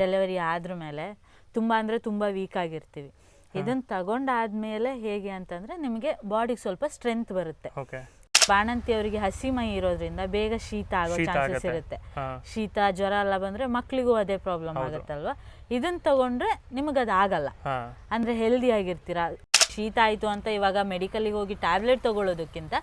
Delivery ಆದ್ರ ಮೇಲೆ ತುಂಬ ಅಂದರೆ ತುಂಬ ವೀಕ್ ಆಗಿರ್ತೀವಿ. ಇದನ್ನು ತಗೊಂಡಾದ್ಮೇಲೆ ಹೇಗೆ ಅಂತಂದ್ರೆ ನಿಮಗೆ ಬಾಡಿಗೆ ಸ್ವಲ್ಪ ಸ್ಟ್ರೆಂತ್ ಬರುತ್ತೆ. ಬಾಣಂತಿ ಅವರಿಗೆ ಹಸಿ ಮೈ ಇರೋದ್ರಿಂದ ಬೇಗ ಶೀತ ಆಗೋ ಚಾನ್ಸಸ್ ಇರುತ್ತೆ. ಶೀತ ಜ್ವರ ಎಲ್ಲ ಬಂದ್ರೆ ಮಕ್ಳಿಗೂ ಅದೇ ಪ್ರಾಬ್ಲಮ್. ಆಗುತ್ತಲ್ವಾ? ತಗೊಂಡ್ರೆ ತಗೊಂಡ್ರೆ ನಿಮಗದು ಆಗಲ್ಲ. ಅಂದ್ರೆ ಹೆಲ್ದಿ ಆಗಿರ್ತೀರಾ. ಶೀತ ಆಯ್ತು ಅಂತ ಇವಾಗ ಮೆಡಿಕಲ್ಗೆ ಹೋಗಿ ಟ್ಯಾಬ್ಲೆಟ್ ತಗೊಳ್ಳೋದಕ್ಕಿಂತ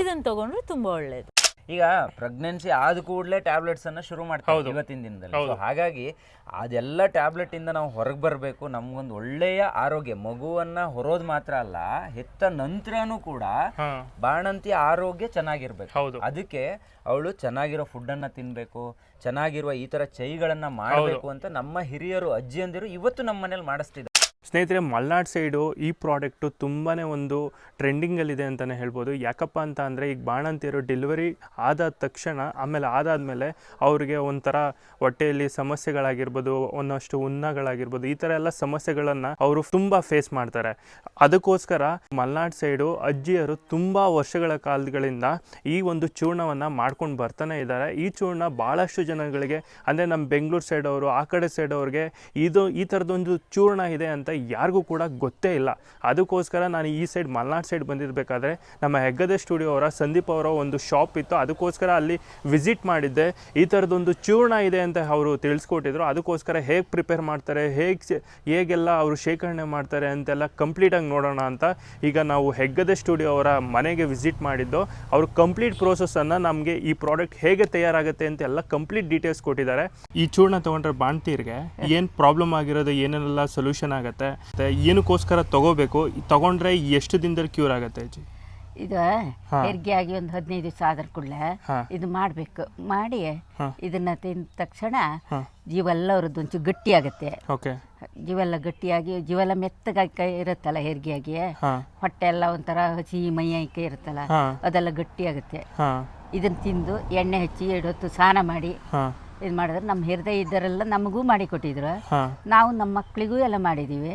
ಇದನ್ನ ತಗೊಂಡ್ರೆ ತುಂಬಾ ಒಳ್ಳೆಯದು ಈಗ ಪ್ರೆಗ್ನೆನ್ಸಿ ಆದ ಕೂಡಲೇ ಟ್ಯಾಬ್ಲೆಟ್ಸ್ ಅನ್ನ ಶುರು ಮಾಡ್ತೀವಿ ಇವತ್ತಿನ ದಿನದಲ್ಲಿ. So ಹಾಗಾಗಿ ಅದೆಲ್ಲ ಟ್ಯಾಬ್ಲೆಟ್ ಇಂದ ನಾವು ಹೊರಗೆ ಬರಬೇಕು ನಮ್ಗೊಂದು ಒಳ್ಳೆಯ ಆರೋಗ್ಯ ಮಗುವನ್ನ ಹೊರೋದು ಮಾತ್ರ ಅಲ್ಲ ಹೆತ್ತ ನಂತರನೂ ಕೂಡ ಹಾ. ಬಾಣಂತಿ ಆರೋಗ್ಯ ಚೆನ್ನಾಗಿರ್ಬೇಕು. ಹೌದು. ಅದಕ್ಕೆ ಅವಳು ಚೆನ್ನಾಗಿರೋ ಫುಡ್ ಅನ್ನ ತಿನ್ಬೇಕು ಚೆನ್ನಾಗಿರುವ ಈ ತರ ಚೈಗಳನ್ನ ಮಾಡಬೇಕು ಅಂತ ನಮ್ಮ ಹಿರಿಯರು ಅಜ್ಜಿಯಂದಿರು ಇವತ್ತು ನಮ್ಮ ಮನೇಲಿ ಮಾಡಿಸ್ತಿದ್ದಾರೆ. ಸ್ನೇಹಿತರೆ, ಮಲ್ನಾಡ್ ಸೈಡು ಈ ಪ್ರಾಡಕ್ಟು ತುಂಬಾ ಒಂದು ಟ್ರೆಂಡಿಂಗಲ್ಲಿದೆ ಅಂತಲೇ ಹೇಳ್ಬೋದು. ಯಾಕಪ್ಪ ಅಂತ ಅಂದರೆ, ಈಗ ಬಾಣಂತಿಯರು ಡೆಲಿವರಿ ಆದ ತಕ್ಷಣ, ಆಮೇಲೆ ಆದಾದಮೇಲೆ ಅವ್ರಿಗೆ ಒಂಥರ ಹೊಟ್ಟೆಯಲ್ಲಿ ಸಮಸ್ಯೆಗಳಾಗಿರ್ಬೋದು, ಒಂದಷ್ಟು ಉನ್ನಗಳಾಗಿರ್ಬೋದು ಈ ಥರ ಎಲ್ಲ ಸಮಸ್ಯೆಗಳನ್ನು ಅವರು ತುಂಬ ಫೇಸ್ ಮಾಡ್ತಾರೆ. ಅದಕ್ಕೋಸ್ಕರ ಮಲ್ನಾಡ್ ಸೈಡು ಅಜ್ಜಿಯರು ತುಂಬ ವರ್ಷಗಳ ಕಾಲಗಳಿಂದ ಈ ಒಂದು ಚೂರ್ಣವನ್ನು ಮಾಡ್ಕೊಂಡು ಬರ್ತಾನೆ ಇದ್ದಾರೆ. ಈ ಚೂರ್ಣ ಭಾಳಷ್ಟು ಜನಗಳಿಗೆ, ಅಂದರೆ ನಮ್ಮ ಬೆಂಗಳೂರು ಸೈಡ್ ಅವರು, ಆ ಕಡೆ ಸೈಡ್ ಅವ್ರಿಗೆ ಇದು ಈ ಥರದೊಂದು ಚೂರ್ಣ ಇದೆ ಅಂತ ಯಾರಿಗೂ ಕೂಡ ಗೊತ್ತೇ ಇಲ್ಲ. ಅದಕ್ಕೋಸ್ಕರ ನಾನು ಈ ಸೈಡ್ ಮಲ್ನಾಡ್ ಸೈಡ್ ಬಂದಿರಬೇಕಾದ್ರೆ ನಮ್ಮ ಹೆಗ್ಗದೆ ಸ್ಟುಡಿಯೋ ಅವರ ಸಂದೀಪ್ ಅವರ ಒಂದು ಶಾಪ್ ಇತ್ತು. ಅದಕ್ಕೋಸ್ಕರ ಅಲ್ಲಿ ವಿಸಿಟ್ ಮಾಡಿದ್ದೆ. ಈ ಥರದೊಂದು ಚೂರ್ಣ ಇದೆ ಅಂತ ಅವರು ತಿಳಿಸ್ಕೊಟ್ಟಿದ್ರು. ಅದಕ್ಕೋಸ್ಕರ ಹೇಗೆ ಪ್ರಿಪೇರ್ ಮಾಡ್ತಾರೆ, ಹೇಗೆ ಹೇಗೆಲ್ಲ ಅವರು ಶೇಖರಣೆ ಮಾಡ್ತಾರೆ ಅಂತೆಲ್ಲ ಕಂಪ್ಲೀಟಾಗಿ ನೋಡೋಣ ಅಂತ ಈಗ ನಾವು ಹೆಗ್ಗದೆ ಸ್ಟುಡಿಯೋ ಅವರ ಮನೆಗೆ ವಿಸಿಟ್ ಮಾಡಿದ್ದು. ಅವರು ಕಂಪ್ಲೀಟ್ ಪ್ರೋಸೆಸನ್ನು ನಮಗೆ ಈ ಪ್ರಾಡಕ್ಟ್ ಹೇಗೆ ತಯಾರಾಗುತ್ತೆ ಅಂತ ಎಲ್ಲ ಕಂಪ್ಲೀಟ್ ಡೀಟೇಲ್ಸ್ ಕೊಟ್ಟಿದ್ದಾರೆ. ಈ ಚೂರ್ಣ ತೊಗೊಂಡ್ರೆ ಬಾಣ್ತೀರಿಗೆ ಏನು ಪ್ರಾಬ್ಲಮ್ ಆಗಿರೋದು ಏನೇನೆಲ್ಲ ಸೊಲ್ಯೂಷನ್ ಆಗುತ್ತೆ? ಮತ್ತೆ ಏನಕ್ಕೋಸ್ಕರ ತಗೋಬೇಕು? ತಗೊಂಡ್ರೆ ಎಷ್ಟು ದಿನದಲ್ಲಿ ಕ್ಯೂರ್ ಆಗುತ್ತೆ ಅಜ್ಜಿ? ಇದು ಹೆರಿಗೆ ಆಗಿ ಒಂದು ಹದಿನೈದು ದಿವಸ ಆದ್ರ ಕೂಡಲೇ. ಇದು ಮಾಡಬೇಕು. ಮಾಡಿ. ಇದನ್ನ ತಿಂದ ತಕ್ಷಣ. ಜೀವೆಲ್ಲ ಅವ್ರದ್ದು ಒಂಚೂರು ಗಟ್ಟಿ ಆಗುತ್ತೆ ಜೀವೆಲ್ಲ ಗಟ್ಟಿಯಾಗಿ ಜೀವೆಲ್ಲ ಮೆತ್ತಗಾಗಿ ಕೈ ಇರುತ್ತಲ್ಲ ಹೆರಿಗೆಯಾಗಿ ಹೊಟ್ಟೆ ಎಲ್ಲ ಒಂಥರ ಹಸಿ ಮೈಯಕ್ಕೆ ಇರುತ್ತಲ್ಲ. ಅದೆಲ್ಲ ಗಟ್ಟಿ ಆಗುತ್ತೆ ಇದನ್ನ ತಿಂದು ಎಣ್ಣೆ ಹಚ್ಚಿ ಎರಡು ಹೊತ್ತು ಸ್ನಾನ ಮಾಡಿ ಇದು ಮಾಡಿದ್ರೆ ನಮ್ಮ ಹೃದಯ ಇದ್ದರೆಲ್ಲ ನಮಗೂ ಮಾಡಿ ಕೊಟ್ಟಿದ್ರು. ಹಾಂ. ನಾವು ನಮ್ಮ ಮಕ್ಕಳಿಗೂ ಎಲ್ಲ ಮಾಡಿದ್ದೀವಿ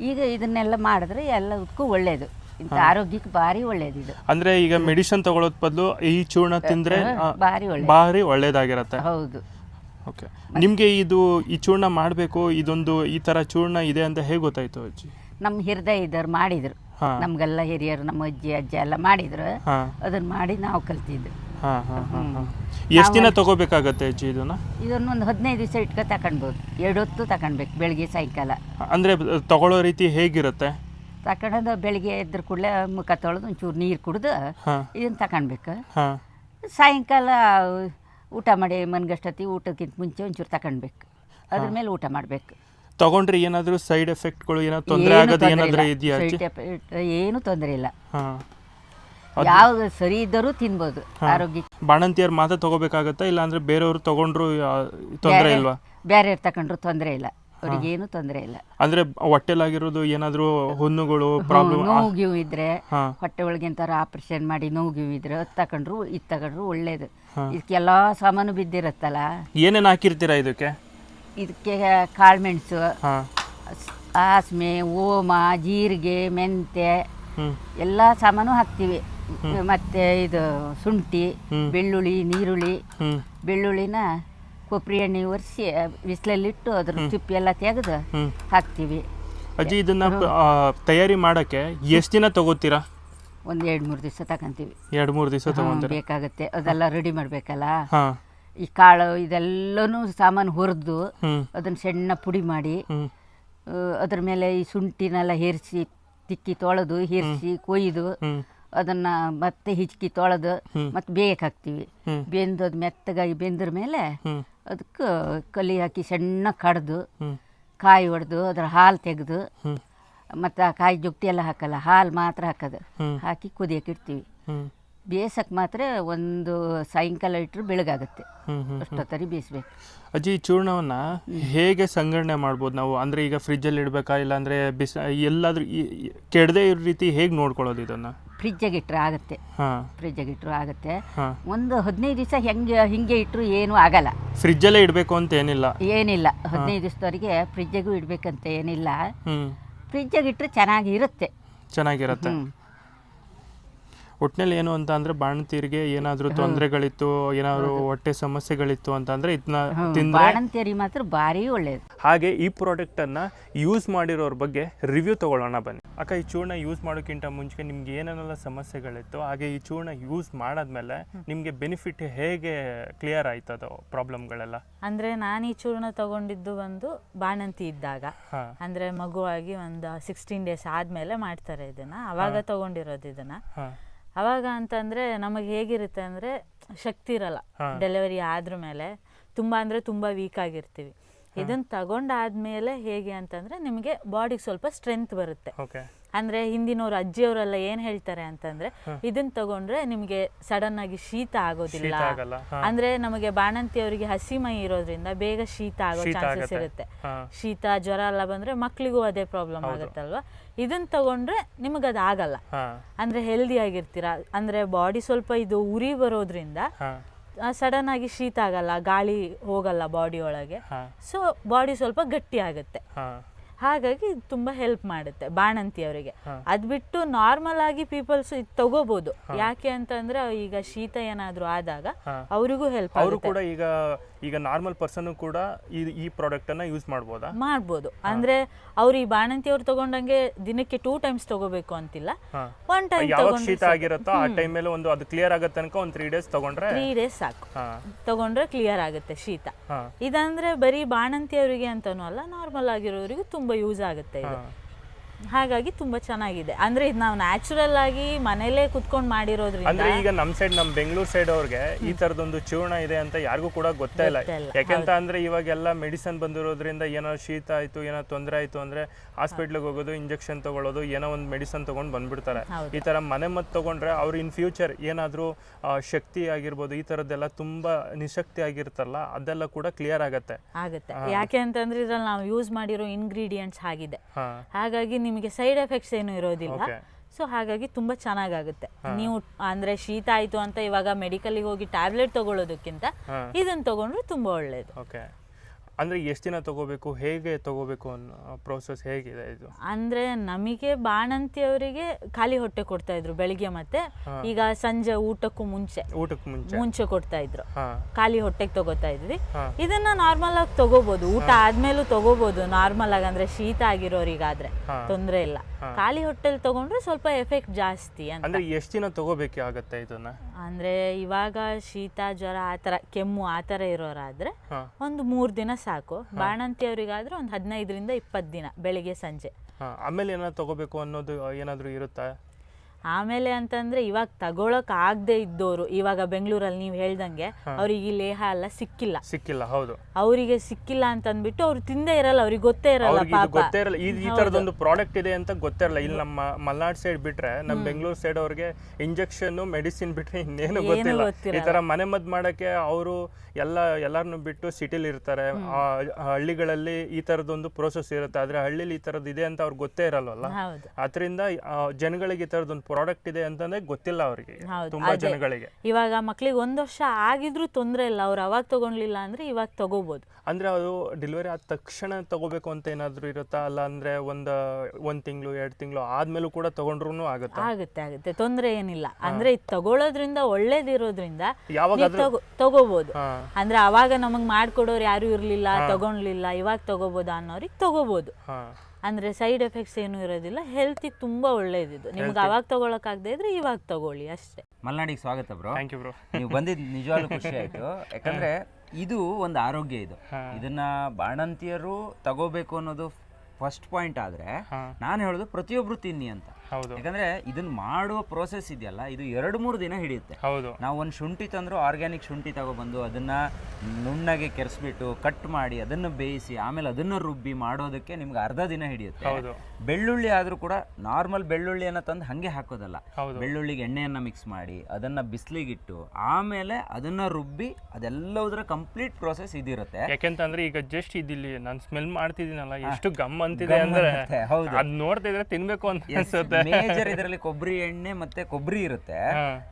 ಈಗ ಇದನ್ನೆಲ್ಲ ಮಾಡಿದ್ರೆ ಎಲ್ಲದಕ್ಕೂ ಒಳ್ಳೆಯದು ಇಂಥ ಆರೋಗ್ಯಕ್ಕೆ ಭಾರಿ ಒಳ್ಳೇದಿದೆ ಅಂದ್ರೆ ಈಗ ಮೆಡಿಸಿನ್ ತಗೊಳ್ಳೋದ್ ಬದಲು ಈ ಚೂರ್ಣ ತಿಂದ್ರೆ ಬಾರಿ ಭಾರಿ ಭಾರಿ ಒಳ್ಳೇದಾಗಿರತ್ತೆ. ಹೌದು. ಓಕೆ. ನಿಮ್ಗೆ ಇದು ಈ ಚೂರ್ಣ ಮಾಡಬೇಕು ಇದೊಂದು ಈ ತರ ಚೂರ್ಣ ಇದೆ ಅಂತ ಹೇಗೆ ಗೊತ್ತಾಯ್ತು ಅಜ್ಜಿ? ನಮ್ಮ ಹೃದಯ ಇದ್ದವ್ರು ಮಾಡಿದ್ರು. ನಮ್ಗೆಲ್ಲ ಹಿರಿಯರು ನಮ್ಮ ಅಜ್ಜಿ ಅಜ್ಜ ಎಲ್ಲ ಮಾಡಿದ್ರು. ಅದನ್ನ ಮಾಡಿ ನಾವು ಕಲ್ತಿದ್ದು. ಹಾ ಹಾ ಹಾ ಹಾ. ಎಷ್ಟು ದಿನ ತಗೋಬೇಕಾಗತ್ತೆ ಅಜ್ಜಿ ಇದನ್ನ? ಇದನ್ನ ಒಂದು ಹದಿನೈದು ದಿವಸ ಇಟ್ಕೊ ತಗೊಳ್ಬೋದು ಎರಡು ಹೊತ್ತು ತಗೊಳ್ಬೇಕು ಬೆಳಿಗ್ಗೆ ಸಾಯಂಕಾಲ. ಅಂದ್ರೆ ತಗೊಳ್ಳೋ ರೀತಿ ಹೇಗಿರುತ್ತೆ? ತಗೊಂಡು ಬೆಳಿಗ್ಗೆ ಎದ್ರ ಕೂಡಲೇ ಮುಖ ತೊಳೆದು ಒಂಚೂರು ನೀರು ಕುಡಿದು ಹಾ. ಇದನ್ನ ತಗೊಳ್ಬೇಕು ಹಾ. ಸಾಯಂಕಾಲ ಊಟ ಮಾಡಿ ಮನ್ಗಷ್ಟೊತ್ತಿ ಊಟಕ್ಕಿಂತ ಮುಂಚೆ ಒಂಚೂರು ತಗೊಳ್ಬೇಕು ಅದ್ರ ಮೇಲೆ ಊಟ ಮಾಡಬೇಕು. ತಗೊಂಡ್ರೆ ಏನಾದ್ರೂ ಸೈಡ್ ಎಫೆಕ್ಟ್ಗಳು ಏನಾದ್ರು ತೊಂದರೆ ಆಗೋದು ಏನಾದರೂ ಇದೆಯಾ ಅಜ್ಜಿ? ಏನು ತೊಂದರೆ ಇಲ್ಲ. ಹಾ. ಯಾವ್ದು ಸರಿ ಇದ್ದರೂ ತಿನ್ಬೋದು ಆರೋಗ್ಯ ಬಾಣಂತಿಯರ್ ಮಾತ್ರ ತಗೋಬೇಕಾಗತ್ತಾ? ಇಲ್ಲ ಅಂದ್ರೆ ಬೇರೆಯವರು ತಗೊಂಡ್ರು ತೊಂದರೆ ಇಲ್ವಾ? ಬೇರೆ ತಕೊಂಡ್ರು ತೊಂದರೆ ಇಲ್ಲ. ಅವ್ರಿಗೇನು ತೊಂದರೆ ಇಲ್ಲ. ಅಂದ್ರೆ ಹೊಟ್ಟೆಲಾಗಿರೋದು ಏನಾದ್ರು ಹುಣ್ಣುಗಳು ಪ್ರಾಬ್ಲಮ್ ನೋವು ಗೀವು ಇದ್ರೆ ಹೊಟ್ಟೆ ಒಳಗೆ ಎಂತಾರ ಆಪರೇಷನ್ ಮಾಡಿ ನೋವು ಗೀವು ಇದ್ರೆ ತಕೊಂಡ್ರು ಇದು ತಗೊಂಡ್ರು ಒಳ್ಳೇದು. ಇದಕ್ಕೆಲ್ಲ ಸಾಮಾನು ಬಿದ್ದಿರತ್ತಲ್ಲ? ಏನೇನು ಹಾಕಿರ್ತೀರಾ ಇದಕ್ಕೆ? ಇದಕ್ಕೆ ಕಾಳುಮೆಣಸು ಮೆಣಸು ಆಸ್ಮೆ ಓಮ ಜೀರಿಗೆ ಮೆಂತೆ ಎಲ್ಲ ಸಾಮಾನು ಹಾಕ್ತೀವಿ. ಮತ್ತೆ ಇದು ಶುಂಠಿ ಬೆಳ್ಳುಳ್ಳಿ ನೀರುಳ್ಳಿ ಬೆಳ್ಳುಳ್ಳಿನ ಕೊಬ್ಬರಿ ಎಣ್ಣೆ ಒರೆಸಿ ಬಿಸಿಲಲ್ಲಿಟ್ಟು ಅದ್ರ ಚಿಪ್ಪಿ ಎಲ್ಲ ತೆಗೆದು ಹಾಕ್ತೀವಿ. ಅಜ್ಜಿ ಇದನ್ನ ತಯಾರಿ ಮಾಡಕ್ಕೆ ಎಷ್ಟು ದಿನ ತಗೋತೀರಾ? ಒಂದು ಎರಡು ಮೂರು ದಿವಸ ತಗೊಂತೀವಿ ಎರಡು ಮೂರು ದಿವಸ ಬೇಕಾಗುತ್ತೆ. ಅದೆಲ್ಲ ರೆಡಿ ಮಾಡಬೇಕಲ್ಲ? ಈ ಕಾಳು ಇದೆಲ್ಲನೂ ಸಾಮಾನು ಹುರಿದು ಅದನ್ನ ಸಣ್ಣ ಪುಡಿ ಮಾಡಿ ಅದ್ರ ಮೇಲೆ ಈ ಶುಂಠಿನೆಲ್ಲ ಹೇರಿಸಿ ತಿಕ್ಕಿ ತೊಳೆದು ಹೇರಿಸಿ ಕೊಯ್ದು ಅದನ್ನು ಮತ್ತೆ ಹಿಚ್ಕಿ ತೊಳೆದು. ಮತ್ತೆ ಬೇಯಕ್ಕೆ ಹಾಕ್ತೀವಿ. ಬೆಂದು ಅದು ಮೆತ್ತಗಾಗಿ ಬೆಂದ್ರ ಮೇಲೆ ಅದಕ್ಕೆ ಕಲಿ ಹಾಕಿ ಸಣ್ಣ ಕಡ್ದು ಕಾಯಿ ಹೊಡೆದು ಅದ್ರ ಹಾಲು ತೆಗೆದು ಮತ್ತು ಆ ಕಾಯಿ ಜುಕ್ತಿ ಎಲ್ಲ ಹಾಕಲ್ಲ ಹಾಲು ಮಾತ್ರ ಹಾಕೋದು. ಹಾಕಿ ಕುದಿಯಕ್ಕೆ ಇಡ್ತೀವಿ. ಬೇಸಕ್ಕೆ ಮಾತ್ರ ಒಂದು ಸಾಯಂಕಾಲ ಇಟ್ಟರು ಬೆಳಗಾಗುತ್ತೆ. ಅಷ್ಟೊತ್ತರಿ ಬೇಯಿಸ್ಬೇಕು. ಅಜ್ಜಿ ಚೂರ್ಣವನ್ನು ಹೇಗೆ ಸಂಗ್ರಹಣೆ ಮಾಡ್ಬೋದು ನಾವು? ಅಂದ್ರೆ ಈಗ ಫ್ರಿಜ್ಜಲ್ಲಿ ಇಡಬೇಕಾ? ಇಲ್ಲ ಅಂದ್ರೆ ಬಿಸ ಎಲ್ಲಾದ್ರೂ ಕೆಡದೆ ಇರೋ ರೀತಿ ಹೇಗೆ ನೋಡ್ಕೊಳ್ಳೋದು ಇದನ್ನ? ಫ್ರಿಜ್ಜಾಗೆ ಇಟ್ಟರೆ ಆಗುತ್ತೆ. ಫ್ರಿಜ್ ಫ್ರಿಜ್ಜಾಗೆ ಇಟ್ಟರು ಆಗುತ್ತೆ. ಹಾ. ಒಂದು ಹದಿನೈದು ದಿವಸ ಹೆಂಗೆ ಹಿಂಗೆ ಇಟ್ಟರು ಏನೂ ಆಗಲ್ಲ. ಫ್ರಿಜ್ಜಲ್ಲೇ ಇಡಬೇಕು ಅಂತ ಏನಿಲ್ಲ. ಏನಿಲ್ಲ. ಹದಿನೈದು ದಿವಸದವರೆಗೆ ಫ್ರಿಜ್ಜಾಗೂ ಇಡಬೇಕಂತ ಏನಿಲ್ಲ. ಫ್ರಿಜ್ ಫ್ರಿಜ್ಜಾಗೆ ಇಟ್ಟರೆ ಚೆನ್ನಾಗಿ ಚೆನ್ನಾಗಿರುತ್ತೆ. ಚೆನ್ನಾಗಿರತ್ತೆ. ಹ್ಮ್. ಒಟ್ಟಿನಲ್ಲಿ ಏನು ಅಂತ ಅಂದ್ರೆ ಬಾಣಂತಿಯರಿಗೆ ಏನಾದರೂ ತೊಂದರೆಗಳಿತ್ತು ಏನಾದ್ರು ಹೊಟ್ಟೆ ಸಮಸ್ಯೆಗಳಿತ್ತು ಅಂತಂದ್ರೆ ಇದನ್ನ ತಿಂದ್ರೆ ಬಾಣಂತಿಯರಿ ಮಾತ್ರ ಭಾರಿ ಒಳ್ಳೇದು. ಹಾಗೆ ಈ ಪ್ರಾಡಕ್ಟ್ ಅನ್ನ ಯೂಸ್ ಮಾಡಿರೋರ ಬಗ್ಗೆ ರಿವ್ಯೂ ತಗೊಳ್ಳೋಣ ಬನ್ನಿ. ಅಕ್ಕ ಈ ಚೂರ್ಣ ಯೂಸ್ ಮಾಡೋಕ್ಕಿಂತ ಮುಂಚೆ ನಿಮ್ಗೆ ಏನೇನೆಲ್ಲ ಸಮಸ್ಯೆಗಳಿತ್ತು? ಹಾಗೆ ಈ ಚೂರ್ಣ ಯೂಸ್ ಮಾಡಾದ್ಮೇಲೆ ನಿಮ್ಗೆ ಬೆನಿಫಿಟ್ ಹೇಗೆ ಕ್ಲಿಯರ್ ಆಯ್ತದೋ ಪ್ರಾಬ್ಲಮ್ಗಳೆಲ್ಲ ಅಂದ್ರೆ ನಾನು ಈ ಚೂರ್ಣ ತಗೊಂಡಿದ್ದು ಬಂದು ಬಾಣಂತಿ ಇದ್ದಾಗ. ಹಾಂ. ಅಂದ್ರೆ ಮಗುವಾಗಿ ಒಂದು ಸಿಕ್ಸ್ಟೀನ್ ಡೇಸ್ ಆದ್ಮೇಲೆ ಮಾಡ್ತಾರೆ ಇದನ್ನ. ಅವಾಗ ತಗೊಂಡಿರೋದು ಇದನ್ನ. ಹಾಂ. ಅವಾಗ ಅಂತಂದ್ರೆ ನಮಗೆ ಹೇಗಿರುತ್ತೆ ಅಂದ್ರೆ ಶಕ್ತಿ ಇರಲ್ಲ. ಡೆಲಿವರಿ ಆದ್ರ ಮೇಲೆ ತುಂಬಾ ಅಂದ್ರೆ ತುಂಬಾ ವೀಕ್ ಆಗಿರ್ತೀವಿ. ಇದನ್ನ ತಗೊಂಡಾದ್ಮೇಲೆ ಹೇಗೆ ಅಂತಂದ್ರೆ ನಿಮಗೆ ಬಾಡಿಗೆ ಸ್ವಲ್ಪ ಸ್ಟ್ರೆಂತ್ ಬರುತ್ತೆ. ಓಕೆ ಅಂದ್ರೆ ಹಿಂದಿನವ್ರು ಅಜ್ಜಿಯವರೆಲ್ಲ ಏನ್ ಹೇಳ್ತಾರೆ ಅಂತಂದ್ರೆ ಇದನ್ನ ತಗೊಂಡ್ರೆ ನಿಮಗೆ ಸಡನ್ ಆಗಿ ಶೀತ ಆಗೋದಿಲ್ಲ. ಅಂದ್ರೆ ನಮಗೆ ಬಾಣಂತಿಯವರಿಗೆ ಹಸಿ ಮೈ ಇರೋದ್ರಿಂದ ಬೇಗ ಶೀತ ಆಗೋ ಚಾನ್ಸಸ್ ಇರುತ್ತೆ. ಶೀತ ಜ್ವರ ಎಲ್ಲ ಬಂದ್ರೆ ಮಕ್ಳಿಗೂ ಅದೇ ಪ್ರಾಬ್ಲಮ್ ಆಗುತ್ತಲ್ವಾ? ಇದನ್ನ ತಗೊಂಡ್ರೆ ನಿಮಗದು ಆಗಲ್ಲ. ಅಂದ್ರೆ ಹೆಲ್ದಿ ಆಗಿರ್ತೀರಾ? ಅಂದ್ರೆ ಬಾಡಿ ಸ್ವಲ್ಪ ಇದು ಉರಿ ಬರೋದ್ರಿಂದ ಸಡನ್ ಆಗಿ ಶೀತ ಆಗಲ್ಲ ಗಾಳಿ ಹೋಗಲ್ಲ ಬಾಡಿ ಒಳಗೆ. ಸೊ ಬಾಡಿ ಸ್ವಲ್ಪ ಗಟ್ಟಿ ಆಗುತ್ತೆ. ಹಾಗಾಗಿ ತುಂಬಾ ಹೆಲ್ಪ್ ಮಾಡುತ್ತೆ ಬಾಣಂತಿಯವರಿಗೆ ಅದ್ ಬಿಟ್ಟು ನಾರ್ಮಲ್ ಆಗಿ ಪೀಪಲ್ಸ್ ಇದು ತಗೋಬಹುದು ಯಾಕೆ ಅಂತಂದ್ರೆ ಈಗ ಶೀತ ಏನಾದ್ರು ಆದಾಗ ಅವರಿಗೂ ಹೆಲ್ಪ್ ಅವರು ಕೂಡ ಈಗ ಈಗ ನಾರ್ಮಲ್ ಪರ್ಸನ್ ಕೂಡ ಈ ಈ ಪ್ರಾಡಕ್ಟ್ ಅನ್ನ ಯೂಸ್ ಮಾಡ್ಬೋದಾ? ಮಾಡ್ಬೋದು. ಅಂದ್ರೆ ಅವ್ರು ಈ ಬಾಣಂತಿ ಬಾಣಂತಿಯವ್ರು ತಗೊಂಡಂಗೆ ದಿನಕ್ಕೆ ಟೂ ಟೈಮ್ಸ್ ತಗೋಬೇಕು ಅಂತಿಲ್ಲ. ಒನ್ ಟೈಮ್ ಯಾವಾಗ ಶೀತ ಆಗಿರುತ್ತೋ ಆ ಟೈಮ್ ಮೇಲೆ ಒಂದು ಅದು ಕ್ಲಿಯರ್ ಆಗೋ ತನಕ ಒಂದು ತ್ರೀ ಡೇಸ್ ತಗೊಂಡ್ರೆ ತ್ರೀ ಡೇಸ್ ಸಾಕು. ತಗೊಂಡ್ರೆ ಕ್ಲಿಯರ್ ಆಗುತ್ತೆ ಶೀತ. ಇದಂದ್ರೆ ಬರೀ ಬಾಣಂತಿಯವರಿಗೆ ಅಂತನೋ ಅಲ್ಲ ನಾರ್ಮಲ್ ಆಗಿರೋರಿಗೆ ತುಂಬಾ ಯೂಸ್ ಆಗುತ್ತೆ ಇದು. ಹಾಗಾಗಿ ತುಂಬಾ ಚೆನ್ನಾಗಿದೆ. ಅಂದ್ರೆ ಇದು ನಾವು ನ್ಯಾಚುರಲ್ ಆಗಿ ಮನೇಲೇ ಕುತ್ಕೊಂಡು ಮಾಡಿರೋದ್ರಿಂದ ಅಂದ್ರೆ ಈಗ ನಮ್ ಸೈಡ್ ನಮ್ ಬೆಂಗಳೂರು ಸೈಡ್ ಅವ್ರಿಗೆ ಈ ತರದೊಂದು ಚೂರ್ಣ ಇದೆ ಅಂತ ಯಾರಿಗೂ ಕೂಡ ಗೊತ್ತೇ ಇಲ್ಲ. ಯಾಕೆಂತ ಅಂದ್ರೆ ಇವಾಗೆಲ್ಲ ಮೆಡಿಸನ್ ಬಂದಿರೋದ್ರಿಂದ ಏನೋ ಶೀತ ಆಯ್ತು ಏನೋ ತೊಂದರೆ ಆಯ್ತು ಅಂದ್ರೆ ಹಾಸ್ಪಿಟ್ಲಿಗೆ ಹೋಗೋದು ಇಂಜೆಕ್ಷನ್ ತಗೊಳ್ಳೋದು ಏನೋ ಒಂದು ಮೆಡಿಸನ್ ತಗೊಂಡ್ ಬಂದ್ಬಿಡ್ತಾರೆ. ಈ ತರ ಮನೆ ಮದ್ದು ತಗೊಂಡ್ರೆ ಅವ್ರು ಇನ್ ಫ್ಯೂಚರ್ ಏನಾದ್ರೂ ಶಕ್ತಿ ಆಗಿರ್ಬೋದು ಈ ತರದ್ದೆಲ್ಲ ತುಂಬಾ ನಿಶಕ್ತಿ ಆಗಿರ್ತಲ್ಲ ಅದೆಲ್ಲ ಕೂಡ ಕ್ಲಿಯರ್ ಆಗತ್ತೆ. ಆಗುತ್ತೆ. ಯಾಕೆ ಅಂತಂದ್ರೆ ಇದ್ರಲ್ಲಿ ನಾವು ಯೂಸ್ ಮಾಡಿರೋ ಇಂಗ್ರೀಡಿಯೆಂಟ್ಸ್ ಆಗಿದೆ ಹಾಗಾಗಿ ನಿಮಗೆ ಸೈಡ್ ಎಫೆಕ್ಟ್ಸ್ ಏನು ಇರೋದಿಲ್ಲ. ಸೊ ಹಾಗಾಗಿ ತುಂಬಾ ಚೆನ್ನಾಗಾಗುತ್ತೆ. ನೀವು ಅಂದ್ರೆ ಶೀತ ಆಯ್ತು ಅಂತ ಇವಾಗ ಮೆಡಿಕಲ್ಗೆ ಹೋಗಿ ಟ್ಯಾಬ್ಲೆಟ್ ತಗೊಳ್ಳೋದಕ್ಕಿಂತ. ಇದನ್ನ ತಗೊಂಡ್ರೆ ತುಂಬಾ ಒಳ್ಳೇದು. ಓಕೆ ಅಂದ್ರೆ ಎಷ್ಟು ದಿನ ತಗೋಬೇಕು ಹೇಗೆ ತಗೋಬೇಕು ಅನ್ನೋ ಪ್ರೋಸೆಸ್ ಹೇಗಿದೆ ಇದು? ಅಂದ್ರೆ ನಮಗೆ ಬಾಣಂತಿಯವರಿಗೆ ಖಾಲಿ ಹೊಟ್ಟೆ ಕೊಡ್ತಾ ಇದ್ರು ಬೆಳಿಗ್ಗೆ ಮತ್ತೆ. ಈಗ ಸಂಜೆ ಊಟಕ್ಕೂ ಮುಂಚೆ. ಊಟಕ್ಕೆ ಮುಂಚೆ. ಮುಂಚೆ ಕೊಡ್ತಾ ಇದ್ರು. ಖಾಲಿ ಹೊಟ್ಟೆಗೆ ತಗೋತಾ ಇದ್ವಿ. ಇದನ್ನ ನಾರ್ಮಲ್ ಆಗಿ ತಗೋಬಹುದು ಊಟ ಆದ್ಮೇಲೂ ತಗೋಬಹುದು ನಾರ್ಮಲ್ ಆಗಿ ಅಂದ್ರೆ ಶೀತ ಆಗಿರೋರಿಗಾದ್ರೆ. ತೊಂದರೆ ತೊಂದ್ರೆ ಇಲ್ಲ. ಖಾಲಿ ಹೊಟ್ಟೆಲಿ ತಗೊಂಡ್ರೆ ಸ್ವಲ್ಪ ಎಫೆಕ್ಟ್ ಜಾಸ್ತಿ ಅಂತ. ಅಂದ್ರೆ ಎಷ್ಟು ದಿನ ತಗೋಬೇಕು ಆಗುತ್ತೆ ಇದನ್ನ? ಅಂದ್ರೆ ಇವಾಗ ಶೀತ ಜ್ವರ ಆತರ ಕೆಮ್ಮು ಆತರ ಇರೋರಾದ್ರೆ ಒಂದು ಮೂರ್ ದಿನ ಸಾಕು. ಬಾಣಂತಿಯವರಿಗಾದ್ರೆ ಒಂದು ಹದಿನೈದರಿಂದ ಇಪ್ಪತ್ತು ದಿನ ಬೆಳಿಗ್ಗೆ ಸಂಜೆ. ಆಮೇಲೆ ಏನಾದ್ರು ತಗೋಬೇಕು ಅನ್ನೋದು ಏನಾದರೂ ಇರುತ್ತಾ? ಆಮೇಲೆ ಅಂತಂದ್ರೆ ಇವಾಗ ತಗೊಳಕ್ ಆಗದೆ ಇದ್ದವರು ಇವಾಗ ಬೆಂಗಳೂರಲ್ಲಿ ನೀವು ಹೇಳ್ದಂಗೆ ಅವ್ರಿಗೆ ಈ ಲೇಹ ಎಲ್ಲ ಸಿಕ್ಕಿಲ್ಲ. ಸಿಕ್ಕಿಲ್ಲ ಹೌದು. ಅವರಿಗೆ ಸಿಕ್ಕಿಲ್ಲ ಅಂತ ಅಂದ್ಬಿಟ್ಟು ಅವ್ರು ತಿಂದೇ ಇರಲ್ಲ ಅವ್ರಿಗೆ ಗೊತ್ತೇ ಇರಲ್ಲ ಅವ್ರಿಗೆ ಇದು ಪಾಪ. ಗೊತ್ತೇ ಇರಲ್ಲ. ಈ ಈ ತರದೊಂದು ಪ್ರಾಡಕ್ಟ್ ಇದೆ ಅಂತ ಗೊತ್ತಿರಲ್ಲ ಇಲ್ಲಿ ನಮ್ಮ ಮಲ್ನಾಡ್ ಸೈಡ್ ಬಿಟ್ರೆ ನಮ್ಮ ಬೆಂಗಳೂರು ಸೈಡ್ ಅವ್ರಿಗೆ ಇಂಜೆಕ್ಷನ್ ಮೆಡಿಸಿನ್ ಬಿಟ್ರೆ ಇನ್ನೇನು ಗೊತ್ತಿಲ್ಲ. ಈ ತರ ಮನೆ ಮದ್ದು ಮಾಡಕ್ಕೆ ಅವರು ಎಲ್ಲ ಎಲ್ಲಾರನ್ನು ಬಿಟ್ಟು ಸಿಟಿಲಿ ಇರ್ತಾರೆ. ಆ, ಹಳ್ಳಿಗಳಲ್ಲಿ ಈ ತರದೊಂದು ಪ್ರೋಸೆಸ್ ಇರುತ್ತೆ. ಆದ್ರೆ ಹಳ್ಳಿಲಿ ಈ ತರದ್ ಇದೆ ಅಂತ ಅವ್ರಿಗೆ ಗೊತ್ತೇ ಇರಲ್ವಲ್ಲ? ಹೌದು. ಅದರಿಂದ ಜನಗಳಿಗೆ ಈ ತರದೊಂದು ಪ್ರಾಡಕ್ಟ್ ಇದೆ ಅಂತಂದ್ರೆ ಗೊತ್ತಿಲ್ಲ ಅವರಿಗೆ ಹೌದು, ತುಂಬಾ ಅದೇ. ಜನಗಳಿಗೆ. ಇವಾಗ ಮಕ್ಳಿಗೆ ಒಂದ್ ವರ್ಷ ಆಗಿದ್ರು ತೊಂದ್ರೆ ಇಲ್ಲ ಅವ್ರು ಅವಾಗ ತಗೊಂಡ್ಲಿಲ್ಲ ಅಂದ್ರೆ ಇವಾಗ ತಗೋಬಹುದು ಅಂದ್ರೆ ಅದು ಡೆಲಿವರಿ ಆದ ತಕ್ಷಣ ತಗೋಬೇಕು ಅಂತ ಏನಾದ್ರೂ ಇರುತ್ತಾ? ಅಲ್ಲ ಅಂದ್ರೆ ಒಂದ್ ಒಂದ್ ತಿಂಗಳು ಎರಡ್ ತಿಂಗಳು ಆದ್ಮೇಲೂ ಕೂಡ ತಗೊಂಡ್ರು ಆಗುತ್ತೆ? ಆಗುತ್ತೆ ಆಗುತ್ತೆ. ತೊಂದ್ರೆ ಏನಿಲ್ಲ. ಅಂದ್ರೆ ಇದು ತಗೊಳ್ಳೋದ್ರಿಂದ ಒಳ್ಳೇದಿರೋದ್ರಿಂದ ಯಾವಾಗ ತಗೋಬಹುದು ಹಾ. ಅಂದ್ರೆ ಅವಾಗ ನಮಗ್ ಮಾಡ್ಕೊಡೋರು ಯಾರು ಇರ್ಲಿಲ್ಲ ತಗೊಂಡ್ಲಿಲ್ಲ ಇವಾಗ ತಗೋಬಹುದು ಅನ್ನೋರಿಗೆ ತಗೋಬಹುದು ಹಾ. ಅಂದ್ರೆ ಸೈಡ್ ಎಫೆಕ್ಟ್ಸ್ ಏನೂ ಇರೋದಿಲ್ಲ. ಹೆಲ್ತಿಗೆ ತುಂಬಾ ಒಳ್ಳೇದಿದು. ನಿಮ್ಗೆ ಅವಾಗ ತೊಗೊಳಕ್ಕಾಗದೇ ಇದ್ರೆ ಇವಾಗ ತಗೊಳ್ಳಿ ಅಷ್ಟೇ. ಮಲ್ನಾಡಿಗೆ ಸ್ವಾಗತ ಬ್ರೋ. ಥ್ಯಾಂಕ್ ಯು ಬ್ರೋ ನೀವು ಬಂದಿದ್ದು ನಿಜವಾಗ್ಲೂ ಖುಷಿ ಆಯ್ತು. ಯಾಕಂದ್ರೆ ಇದು ಒಂದು ಆರೋಗ್ಯ ಇದು. ಇದನ್ನ ಬಾಣಂತಿಯರು ತಗೋಬೇಕು ಅನ್ನೋದು ಫಸ್ಟ್ ಪಾಯಿಂಟ್ ಆದ್ರೆ ನಾನು ಹೇಳೋದು ಪ್ರತಿಯೊಬ್ಬರು ತಿನ್ನಿ ಅಂತ. ಹೌದು. ಯಾಕಂದ್ರೆ ಇದನ್ನ ಮಾಡುವ ಪ್ರೋಸೆಸ್ ಇದೆಯಲ್ಲ ಇದು ಎರಡು ಮೂರು ದಿನ ಹಿಡಿಯುತ್ತೆ. ಹೌದು. ನಾವು ಒಂದು ಶುಂಠಿ ತಂದ್ರು ಆರ್ಗ್ಯಾನಿಕ್ ಶುಂಠಿ ತಗೊಬಂದು ಅದನ್ನ ನುಣ್ಣಗೆ ಕೆರೆಸ್ಬಿಟ್ಟು ಕಟ್ ಮಾಡಿ ಅದನ್ನ ಬೇಯಿಸಿ ಆಮೇಲೆ ಅದನ್ನ ರುಬ್ಬಿ ಮಾಡೋದಕ್ಕೆ ನಿಮ್ಗೆ ಅರ್ಧ ದಿನ ಹಿಡಿಯುತ್ತೆ. ಹೌದು. ಬೆಳ್ಳುಳ್ಳಿ ಆದ್ರೂ ಕೂಡ ನಾರ್ಮಲ್ ಬೆಳ್ಳುಳ್ಳಿಯನ್ನ ತಂದು ಹಂಗೆ ಹಾಕೋದಲ್ಲ. ಬೆಳ್ಳುಳ್ಳಿಗೆ ಎಣ್ಣೆಯನ್ನ ಮಿಕ್ಸ್ ಮಾಡಿ ಅದನ್ನ ಬಿಸಿಲಿಗಿಟ್ಟು ಆಮೇಲೆ ಅದನ್ನ ರುಬ್ಬಿ ಅದೆಲ್ಲದರ ಕಂಪ್ಲೀಟ್ ಪ್ರೋಸೆಸ್ ಇದಿರುತ್ತೆ. ಯಾಕೆಂತಂದ್ರೆ ಈಗ ಜಸ್ಟ್ ಇದಿಲ್ಲಿ ನಾನು ಸ್ಮೆಲ್ ಮಾಡ್ತಿದ್ದೀನಲ್ಲ ಎಷ್ಟು ಗಮ್ ಅಂತಿದೆ ಅಂದ್ರೆ ಹೌದು. ಅದ್ ನೋಡ್ತಿದ್ರೆ ತಿನ್ಬೇಕು ಅಂತ ಅನ್ಸುತ್ತೆ. ಮೇಜರ್ ಇದರಲ್ಲಿ ಕೊಬ್ಬರಿ ಎಣ್ಣೆ ಮತ್ತೆ ಕೊಬ್ಬರಿ ಇರುತ್ತೆ.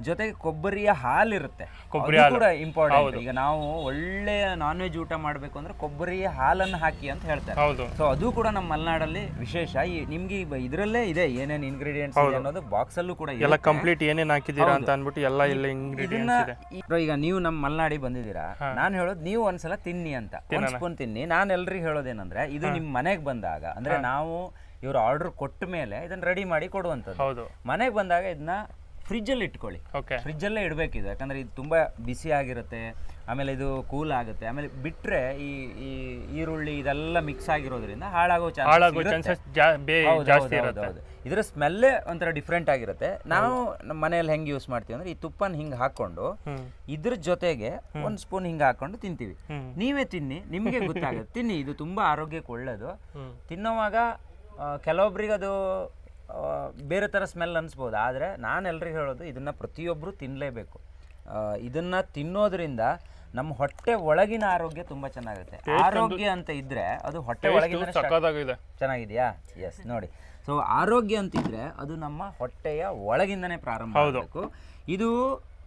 ಜೊತೆಗೆ ಕೊಬ್ಬರಿಯ ಹಾಲು ಇರುತ್ತೆ ಕೊಬ್ಬರಿ ಕೂಡ ಇಂಪಾರ್ಟೆಂಟ್ ಈಗ ನಾವು ಒಳ್ಳೆಯ ನಾನ್ ವೆಜ್ ಊಟ ಮಾಡಬೇಕು ಅಂದ್ರೆ ಕೊಬ್ಬರಿಯ ಹಾಲನ್ನು ಹಾಕಿ ಅಂತ ಹೇಳ್ತಾರೆ. ಸೊ ಅದು ಕೂಡ ನಮ್ಮ ಮಲೆನಾಡಲ್ಲಿ ವಿಶೇಷ. ಈ ನಿಮ್ಗೆ ಇದರಲ್ಲೇ ಇದೆ ಏನೇನು ಇಂಗ್ರೀಡಿಯೆಂಟ್ಸ್ ಇದೆ ಅನ್ನೋದು ಬಾಕ್ಸ್ ಅಲ್ಲೂ ಕೂಡ ಎಲ್ಲ. ಕಂಪ್ಲೀಟ್ ಏನೇನು ಹಾಕಿದೀರಾ ಅಂತ ಅಂದ್ಬಿಟ್ಟು ಎಲ್ಲ ಇಲ್ಲ ಇಂಗ್ರೀಡಿಯೆಂಟ್ಸ್ ಈಗ ನೀವು ನಮ್ಮ ಮಲೆನಾಡಿ ಬಂದಿದ್ದೀರಾ. ನಾನು ಹೇಳೋದು ನೀವು ಒಂದ್ಸಲ ತಿನ್ನಿ ಅಂತ. ಒಂದ್ ಸ್ಪೂನ್ ತಿನ್ನಿ. ನಾನು ಎಲ್ರಿಗೂ ಹೇಳೋದೇನಂದ್ರೆ ಇದು ನಿಮ್ ಮನೆಗೆ ಬಂದಾಗ ಅಂದ್ರೆ ನಾವು ಇವ್ರು ಆರ್ಡರ್ ಕೊಟ್ಟ ಮೇಲೆ ಇದನ್ನ ರೆಡಿ ಮಾಡಿ ಕೊಡುವಂಥದ್ದು. ಹೌದು. ಮನೆಗೆ ಬಂದಾಗ ಇದನ್ನ ಫ್ರಿಜ್ಜಲ್ಲಿ ಇಟ್ಕೊಳ್ಳಿ. ಫ್ರಿಜ್ ಫ್ರಿಜ್ಜಲ್ಲೇ ಇಡಬೇಕಿದೆ. ಯಾಕಂದ್ರೆ ಇದು ತುಂಬಾ ಬಿಸಿ ಆಗಿರುತ್ತೆ. ಆಮೇಲೆ ಇದು ಕೂಲ್ ಆಗುತ್ತೆ. ಆಮೇಲೆ ಬಿಟ್ರೆ ಈ ಈ ಈರುಳ್ಳಿ ಇದೆಲ್ಲ ಮಿಕ್ಸ್ ಆಗಿರೋದ್ರಿಂದ ಹಾಳಾಗೋ ಚಾನ್ಸ್ ಚಾನ್ಸಸ್ ಇರುತ್ತೆ. ಇದರ ಸ್ಮೆಲ್ಲೇ ಒಂಥರ ಡಿಫ್ರೆಂಟ್ ಆಗಿರುತ್ತೆ. ನಾವು ನಮ್ಮ ಮನೆಯಲ್ಲಿ ಹೆಂಗೆ ಯೂಸ್ ಮಾಡ್ತೀವಿ ಅಂದ್ರೆ ಈ ತುಪ್ಪನ ಹಿಂಗೆ ಹಾಕೊಂಡು ಇದ್ರ ಜೊತೆಗೆ ಒಂದು ಸ್ಪೂನ್ ಹಿಂಗೆ ಹಾಕೊಂಡು ತಿಂತೀವಿ. ನೀವೇ ತಿನ್ನಿ ನಿಮಗೆ ಗೊತ್ತಾಗುತ್ತೆ. ತಿನ್ನಿ ಇದು ತುಂಬಾ ಆರೋಗ್ಯಕ್ಕೆ ಒಳ್ಳೇದು. ತಿನ್ನೋವಾಗ ಕೆಲವೊಬ್ರಿಗೆ ಅದು ಬೇರೆ ಥರ ಸ್ಮೆಲ್ ಅನಿಸ್ಬೋದು. ಆದರೆ ನಾನು ಎಲ್ರಿಗೂ ಹೇಳೋದು ಇದನ್ನ ಪ್ರತಿಯೊಬ್ಬರು ತಿನ್ನಲೇಬೇಕು ಇದನ್ನ ತಿನ್ನೋದ್ರಿಂದ ನಮ್ಮ ಹೊಟ್ಟೆ ಒಳಗಿನ ಆರೋಗ್ಯ ತುಂಬಾ ಚೆನ್ನಾಗುತ್ತೆ. ಆರೋಗ್ಯ ಅಂತ ಇದ್ರೆ ಅದು ಹೊಟ್ಟೆ ಒಳಗಿನ ಚೆನ್ನಾಗಿದೆಯಾ? ಎಸ್ ನೋಡಿ. ಸೊ ಆರೋಗ್ಯ ಅಂತಿದ್ರೆ ಅದು ನಮ್ಮ ಹೊಟ್ಟೆಯ ಒಳಗಿಂದನೇ ಪ್ರಾರಂಭ ಆಗಬೇಕು. ಇದು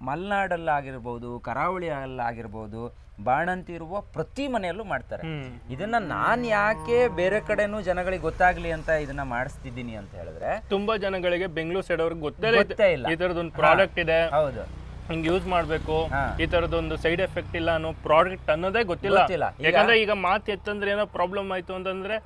ಮಲೆನಾಡಲ್ಲಾಗಿರ್ಬೋದು ಕರಾವಳಿಯಲ್ಲಾಗಿರ್ಬೋದು ಬಾಣಂತಿ ಇರುವ ಪ್ರತಿ ಮನೆಯಲ್ಲೂ ಮಾಡ್ತಾರೆ. ಇದನ್ನ ನಾನ್ ಯಾಕೆ ಬೇರೆ ಕಡೆನೂ ಜನಗಳಿಗೆ ಗೊತ್ತಾಗ್ಲಿ ಅಂತ ಇದನ್ನ ಮಾಡಿಸ್ತಿದ್ದೀನಿ ಅಂತ ಹೇಳಿದ್ರೆ ತುಂಬಾ ಜನಗಳಿಗೆ ಬೆಂಗಳೂರು ಸೈಡ್ ಅವ್ರಿಗೆ ಗೊತ್ತೇ ಇಲ್ಲ. ಈ ತರದೊಂದು ಪ್ರಾಡಕ್ಟ್ ಇದೆ. ಹೌದು. ಹಿಂಗ್ ಯೂಸ್ ಮಾಡ್ಬೇಕು. ಈ ತರದೊಂದು ಸೈಡ್ ಎಫೆಕ್ಟ್ ಇಲ್ಲ ಅನ್ನೋ ಪ್ರಾಡಕ್ಟ್ ಅನ್ನೋದೇ ಗೊತ್ತಿಲ್ಲ. ಯಾಕಂದ್ರೆ ಈಗ ಮಾತು ಎತ್ತಂದ್ರೆ ಏನೋ ಪ್ರಾಬ್ಲಮ್ ಆಯ್ತು ಅಂತಂದ್ರೆ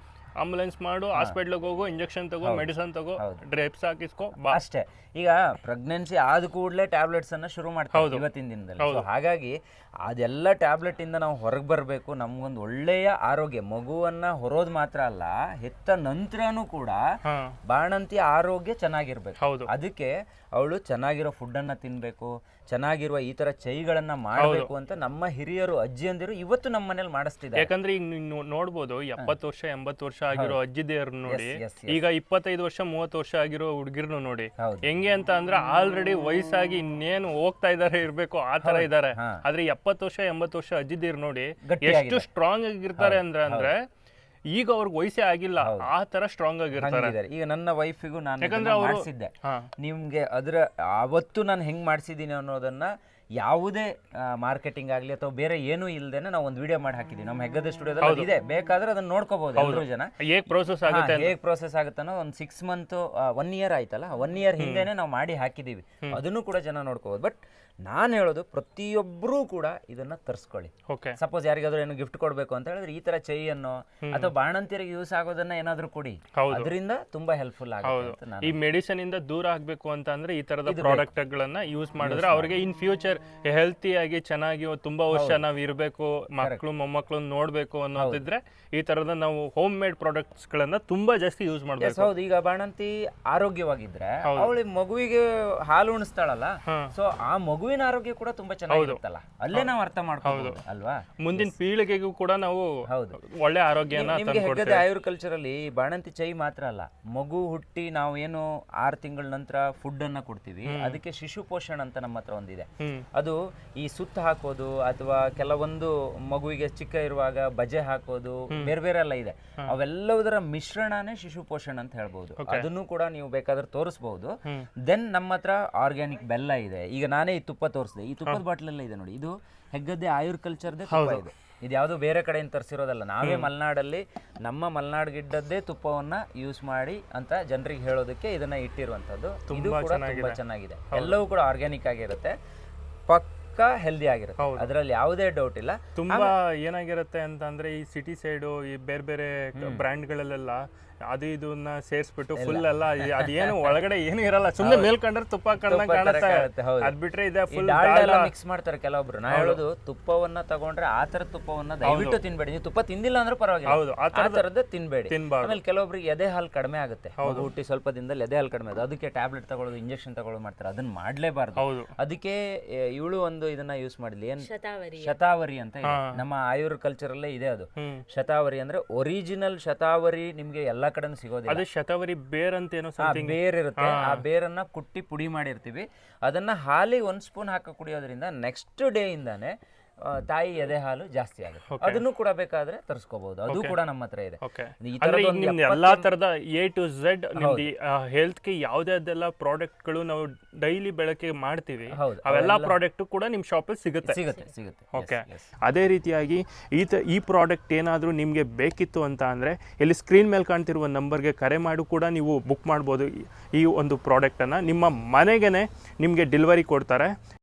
ಆಂಬುಲೆನ್ಸ್ ಮಾಡು ಹಾಸ್ಪಿಟ್ಲಿಗೆ ಹೋಗು ಇಂಜೆಕ್ಷನ್ ತಗೋ ಮೆಡಿಸನ್ ತಗೋ ಡ್ರೇಪ್ಸ್ ಹಾಕಿಸ್ಕೋ ಬಾ. ಅಷ್ಟೇ. ಈಗ ಪ್ರೆಗ್ನೆನ್ಸಿ ಆದ ಕೂಡಲೇ ಟ್ಯಾಬ್ಲೆಟ್ಸ್ ಅನ್ನ ಶುರು ಮಾಡ್ತಾರೆ ಇವತ್ತಿನ ದಿನದಲ್ಲಿ. ಹಾಗಾಗಿ ಅದೆಲ್ಲ ಟ್ಯಾಬ್ಲೆಟ್ ಇಂದ ನಾವು ಹೊರಗೆ ಬರಬೇಕು. ನಮ್ಗೊಂದು ಒಳ್ಳೆಯ ಆರೋಗ್ಯ. ಮಗುವನ್ನ ಹೊರೋದು ಮಾತ್ರ ಅಲ್ಲ ಹೆತ್ತ ನಂತರನೂ ಕೂಡ ಬಾಣಂತಿ ಆರೋಗ್ಯ ಚೆನ್ನಾಗಿರ್ಬೇಕು. ಅದಕ್ಕೆ ಅವಳು ಚೆನ್ನಾಗಿರೋ ಫುಡ್ ಅನ್ನ ತಿನ್ಬೇಕು ಚೆನ್ನಾಗಿರುವ ಈ ತರ ಚೈಗಳನ್ನ ಮಾಡಬೇಕು ಅಂತ ನಮ್ಮ ಹಿರಿಯರು ಅಜ್ಜಿಯಂದಿರು ಇವತ್ತು ನಮ್ಮ ಮನೇಲಿ ಮಾಡಿಸ್ತಿದ್ದಾರೆ. ಯಾಕಂದ್ರೆ ಈಗ ನೀವು ನೋಡ್ಬೋದು ಎಪ್ಪತ್ತು ವರ್ಷ ಎಂಬತ್ತು ವರ್ಷ ಆಗಿರೋ ಅಜ್ಜಿದೇವ್ರು ನೋಡಿ ಈಗ ಇಪ್ಪತ್ತೈದು ವರ್ಷ ಮೂವತ್ತು ವರ್ಷ ಆಗಿರೋ ಹುಡುಗಿರ್ನು ನೋಡಿ ಹೆಂಗೆ ಅಂತ ಅಂದ್ರೆ ಆಲ್ರೆಡಿ ವಯಸ್ಸಾಗಿ ಇನ್ನೇನು ಹೋಗ್ತಾ ಇದಾರೆ ಇರ್ಬೇಕು ಆ ತರ ಇದಾರೆ. ಆದ್ರೆ ಎಪ್ಪತ್ತು ವರ್ಷ ಎಂಬತ್ತು ವರ್ಷ ಅಜ್ಜಿದಿರ್ ನೋಡಿ ಎಷ್ಟು ಸ್ಟ್ರಾಂಗ್ ಆಗಿರ್ತಾರೆ ಅಂದ್ರೆ ಅಂದ್ರೆ ಈಗ ಅವ್ರಿಗೆ ವಯಸ್ಸೇ ಆಗಿಲ್ಲ ಆ ತರ ಸ್ಟ್ರಾಂಗ್ ಆಗಿರ್ತಾರೆ ಹಂಗಿದ್ದಾರೆ. ಈಗ ನನ್ನ ವೈಫಿಗೂ ನಾನು ಯಾಕಂದ್ರೆ ಇದನ್ನ ಅವ್ರು- ಮಾಡಿಸಿದ್ದೆ. ಹಾ. ನಿಮ್ಗೆ ಅದ್ರ ಅವತ್ತು ನಾನು ಹೆಂಗ್ ಮಾಡಿಸಿದ್ದೀನಿ ಅನ್ನೋದನ್ನ ಯಾವುದೇ ಮಾರ್ಕೆಟಿಂಗ್ ಆಗಲಿ ಅಥವಾ ಬೇರೆ ಏನೂ ಇಲ್ದೇನೆ ನಾವು ಒಂದು ವಿಡಿಯೋ ಮಾಡಿ ಹಾಕಿದ್ದೀವಿ ನಮ್ಮ ಹೆಗ್ಗದ ಸ್ಟುಡಿಯೋದಲ್ಲಿ ಇದೆ. ಬೇಕಾದ್ರೆ ಅದನ್ನ ನೋಡ್ಕೋಬಹುದು ಎಲ್ಲರೂ ಜನ. ಹೇಗ್ ಪ್ರೋಸೆಸ್ ಆಗುತ್ತೆ ಹೇಗೆ ಪ್ರೋಸೆಸ್ ಆಗುತ್ತನೋ ಒಂದು ಸಿಕ್ಸ್ ಮಂತ್ ಒನ್ ಇಯರ್ ಆಯ್ತಲ್ಲ? ಒನ್ ಇಯರ್ ಹಿಂದೆನೆ ನಾವು ಮಾಡಿ ಹಾಕಿದೀವಿ. ಅದನ್ನು ಕೂಡ ಜನ ನೋಡ್ಕೋಬಹುದು ಬಟ್ ನಾನು ಹೇಳೋದು ಪ್ರತಿಯೊಬ್ಬರೂ ಕೂಡ ಇದನ್ನ ತರಿಸ್ಕೊಳ್ಳಿ. ಸಪೋಸ್ ಯಾರಿಗಾದ್ರೂ ಏನು ಗಿಫ್ಟ್ ಕೊಡಬೇಕು ಅಂತ ಹೇಳಿದ್ರೆ ಈ ತರ ಚೈಯನ್ನು ಅಥವಾ ಬಾಣಂತಿಯರಿಗೆ ಯೂಸ್ ಆಗೋದನ್ನ ಏನಾದ್ರೂ ಕೊಡಿ. ಅದರಿಂದ ತುಂಬಾ ಹೆಲ್ಪ್ಫುಲ್ ಆಗುತ್ತೆ ಈ ಮೆಡಿಸಿನ್ ಇಂದ ದೂರ ಆಗಬೇಕು ಅಂತ ಅಂದ್ರೆ ಈ ತರದ ಪ್ರಾಡಕ್ಟ್ ಗಳನ್ನ ಯೂಸ್ ಮಾಡಿದ್ರೆ ಅವ್ರಿಗೆ ಇನ್ ಫ್ಯೂಚರ್ ಹೆಲ್ತಿ ಆಗಿ ಚೆನ್ನಾಗಿ ತುಂಬಾ ವರ್ಷ ನಾವ್ ಇರಬೇಕು ಮಕ್ಕಳು ಮೊಮ್ಮಕ್ಕಳು ನೋಡ್ಬೇಕು ಅನ್ನೋದಿದ್ರೆ ಈ ತರದ ನಾವು ಹೋಮ್ ಮೇಡ್ ಪ್ರಾಡಕ್ಟ್ಸ್ ಗಳನ್ನ ತುಂಬಾ ಜಾಸ್ತಿ ಯೂಸ್ ಮಾಡಬೇಕು. ಹೌದು. ಈಗ ಬಾಣಂತಿ ಆರೋಗ್ಯವಾಗಿದ್ರೆ ಅವಳಿ ಮಗುವಿಗೆ ಹಾಲು ಉಣಿಸ್ತಾಳಲ್ಲ ಸೊ ಆ ಮಗುವಿನ ಆರೋಗ್ಯ ಕೂಡ ತುಂಬಾ ಚೆನ್ನಾಗಿರುತ್ತಲ್ಲ ಅಲ್ಲೇ ನಾವು ಅರ್ಥ ಮಾಡ್ಕೋಬಹುದು ಅಲ್ವಾ? ಮುಂದಿನ ಪೀಳಿಗೆಗೂ ಕೂಡ ನಾವು ಹೌದು. ಒಳ್ಳೆ ಆರೋಗ್ಯನ ನಿಮ್ಗೆ ಹೆಗ್ಗದೆ ಆಯುರ್ಕಲ್ಚರ್ ಅಲ್ಲಿ ಬಾಣಂತಿ ಚೈ ಮಾತ್ರ ಅಲ್ಲ ಮಗು ಹುಟ್ಟಿ ನಾವು ಏನು ಆರು ತಿಂಗಳ ನಂತರ ಫುಡ್ ಅನ್ನ ಕೊಡ್ತೀವಿ ಅದಕ್ಕೆ ಶಿಶು ಪೋಷಣ ಅಂತ ನಮ್ಮ ಹತ್ರ ಒಂದಿದೆ. ಅದು ಈ ಸುತ್ತ ಹಾಕೋದು ಅಥವಾ ಕೆಲವೊಂದು ಮಗುವಿಗೆ ಚಿಕ್ಕ ಇರುವಾಗ ಬಜೆ ಹಾಕೋದು ಬೇರೆ ಬೇರೆ ಎಲ್ಲ ಇದೆ. ಅವೆಲ್ಲವುದರ ಮಿಶ್ರಣನೇ ಶಿಶು ಪೋಷಣ ಅಂತ ಹೇಳ್ಬಹುದು ಅದನ್ನು ಕೂಡ ನೀವು ಬೇಕಾದ್ರೆ ತೋರಿಸಬಹುದು ದೆನ್ ನಮ್ಮ ಹತ್ರ ಆರ್ಗ್ಯಾನಿಕ್ ಬೆಲ್ಲ ಇದೆ. ಈಗ ನಾನೇ ಈ ತುಪ್ಪ ತೋರಿಸಿದೆ. ಈ ತುಪ್ಪದ ಬಾಟ್ಲೆಲ್ಲ ಇದೆ ನೋಡಿ. ಇದು ಹೆಗ್ಗದ್ದೆ ಆಯುರ್ಕಲ್ಚರ್ದೇ ತುಪ್ಪ ಇದೆ. ಇದು ಯಾವುದೋ ಬೇರೆ ಕಡೆಯಿಂದ ತರಿಸಿರೋದಲ್ಲ. ನಾವೇ ಮಲೆನಾಡಲ್ಲಿ ನಮ್ಮ ಮಲೆನಾಡು ಗಿಡ್ಡದ್ದೇ ತುಪ್ಪವನ್ನ ಯೂಸ್ ಮಾಡಿ ಅಂತ ಜನರಿಗೆ ಹೇಳೋದಕ್ಕೆ ಇದನ್ನ ಇಟ್ಟಿರುವಂತದ್ದು ಇದು ಕೂಡ ತುಂಬಾ ಚೆನ್ನಾಗಿದೆ. ಎಲ್ಲವೂ ಕೂಡ ಆರ್ಗ್ಯಾನಿಕ್ ಆಗಿರುತ್ತೆ. ಪಕ್ಕ ಹೆಲ್ದಿ ಆಗಿರುತ್ತೆ. ಅದರಲ್ಲಿ ಯಾವುದೇ ಡೌಟ್ ಇಲ್ಲ. ತುಂಬಾ ಏನಾಗಿರುತ್ತೆ ಅಂತ ಅಂದ್ರೆ ಈ ಸಿಟಿ ಸೈಡು ಈ ಬೇರೆ ಬೇರೆ ಬ್ರ್ಯಾಂಡ್ಗಳಲ್ಲೆಲ್ಲ ಅದು ಇದನ್ನ ಸೇರಿಸ್ಬಿಟ್ಟು ಫುಲ್ ಎಲ್ಲ ಅದೇನು ಒಳಗಡೆ ಏನು ಇರಲ್ಲ ಸುಮ್ಮನೆ ಮೇಲ್ಕಂಡ್ರೆ ತುಪ್ಪ ತರ ಕಾಣುತ್ತೆ. ಅದ್ ಬಿಟ್ರೆ ಇದೆ ಫುಲ್ ಮಿಕ್ಸ್ ಮಾಡ್ತಾರೆ ಕೆಲವೊಬ್ರು. ನಾ ಹೇಳೋದು ತುಪ್ಪವನ್ನ ತಗೊಂಡ್ರೆ ಆ ತರ ತುಪ್ಪವನ್ನ ದಯವಿಟ್ಟು ತಿನ್ಬೇಡಿ. ನೀವು ತುಪ್ಪ ತಿಂದಿಲ್ಲ ಅಂದ್ರೆ ಪರವಾಗಿಲ್ಲ. ಹೌದು, ಆ ತರದ ತಿನ್ಬೇಡಿ. ತಿನ್ಬಾರ್ದು. ಆಮೇಲೆ ಕೆಲವೊಬ್ರಿಗೆ ಎದೆ ಹಾಲು ಕಡಿಮೆ ಆಗುತ್ತೆ. ಹುಟ್ಟಿ ಸ್ವಲ್ಪ ದಿನದಲ್ಲಿ ಎದೆ ಹಾಲು ಕಡಿಮೆ ಆಗುತ್ತೆ. ಅದಕ್ಕೆ ಟ್ಯಾಬ್ಲೆಟ್ ತಗೊಳ್ಳೋದು ಇಂಜೆಕ್ಷನ್ ತಗೊಳ್ಳೋದು ಮಾಡ್ತಾರೆ. ಅದನ್ನ ಮಾಡ್ಲೇಬಾರ್ದು. ಹೌದು. ಅದಕ್ಕೆ ಇವಳು ಒಂದು ಇದನ್ನ ಯೂಸ್ ಮಾಡಿದ್ಲಿ. ಏನ್? ಶತಾವರಿ. ಶತಾವರಿ ಅಂತ ಇದೆ. ನಮ್ಮ ಆಯುರ್ ಕಲ್ಚರ್ ಅಲ್ಲೇ ಇದೆ ಅದು. ಶತಾವರಿ ಅಂದ್ರೆ ಒರಿಜಿನಲ್ ಶತಾವರಿ ನಿಮ್ಗೆ ಎಲ್ಲಾ ಕಡೆನೂ ಸಿಗೋದಿಲ್ಲ. ಅದು ಶತವರಿ ಬೇರ್ ಅಂತ ಏನೋ ಆ ಸಮಥಿಂಗ್ ಬೇರ್ ಇರುತ್ತೆ. ಆ ಬೇರನ್ನ ಕುಟ್ಟಿ ಪುಡಿ ಮಾಡಿರ್ತೀವಿ. ಅದನ್ನ ಹಾಲಿ ಒಂದ್ ಸ್ಪೂನ್ ಹಾಕಿ ಕುಡಿಯೋದ್ರಿಂದ ನೆಕ್ಸ್ಟ್ ಡೇ ಇಂದಾನೆ ತಾಯಿ ಎದೆ ಹಾಲು ಜಾಸ್ತಿ ಆಗುತ್ತೆ. ಅದನ್ನು ಕೂಡ ಬೇಕಾದ್ರೆ ತರಿಸ್ಕೋಬಹುದು ಅದು ಕೂಡ ನಮ್ಮ ಹತ್ರ ಇದೆ. ಈ ಅಂದ್ರೆ ಈಗ ನಿಮ್ದು ಎಲ್ಲಾ ತರದ ಎ ಟು ಝೆಡ್ ನಿಮ್ದು ಹೆಲ್ತ್ಗೆ ಪ್ರಾಡಕ್ಟ್ಗಳು ನಾವು ಡೈಲಿ ಬೆಳಕೆ ಮಾಡ್ತೀವಿ ಹೌದು, ಅವೆಲ್ಲ ಪ್ರಾಡಕ್ಟ್ ಕೂಡ ನಿಮ್ ಶಾಪಲ್ಲಿ ಸಿಗುತ್ತೆ. ಸಿಗುತ್ತೆ ಸಿಗುತ್ತೆ. ಓಕೆ ಅದೇ ರೀತಿಯಾಗಿ ಈ ತ ಈ ಪ್ರಾಡಕ್ಟ್ ಏನಾದರೂ ನಿಮಗೆ ಬೇಕಿತ್ತು ಅಂತ ಅಂದ್ರೆ ಇಲ್ಲಿ ಸ್ಕ್ರೀನ್ ಮೇಲೆ ಕಾಣ್ತಿರುವ ನಂಬರ್ಗೆ ಕರೆ ಮಾಡಿ ಕೂಡ ನೀವು ಬುಕ್ ಮಾಡ್ಬೋದು ಈ- ಒಂದು ಒಂದು ಪ್ರಾಡಕ್ಟನ್ನು ನಿಮ್ಮ ಮನೆಗೆನೆ ನಿಮಗೆ ಡೆಲಿವರಿ ಕೊಡ್ತಾರೆ.